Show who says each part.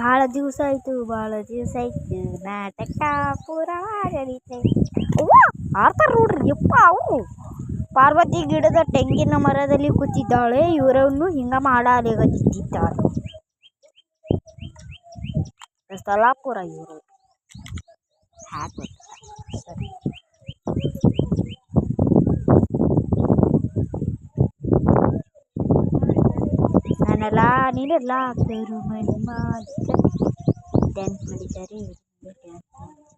Speaker 1: ಭಾಳ ದಿವಸ ಆಯಿತು, ಭಾಳ ದಿವಸ ಆಯಿತು. ನಾಟಕ ಪೂರ ನಡೀತೈತೆ ಆಡ್ತಾರೆ ನೋಡ್ರಿ, ಯಪ್ಪ, ಅವು. ಪಾರ್ವತಿ ಗಿಡದ ತೆಂಗಿನ ಮರದಲ್ಲಿ ಕೂತಿದ್ದಾಳೆ, ಇವರನ್ನು ಹಿಂಗೆ ಮಾಡಲಿಗತ್ತಿದ್ದಾರೆ ಸಲಾಪುರ ಇವರು. ಹ್ಯಾಕ್ தென்னலா நிழலா பெருமணி மாதிரி டான்ஸ் பண்ணிட்டாரு டான்ஸ்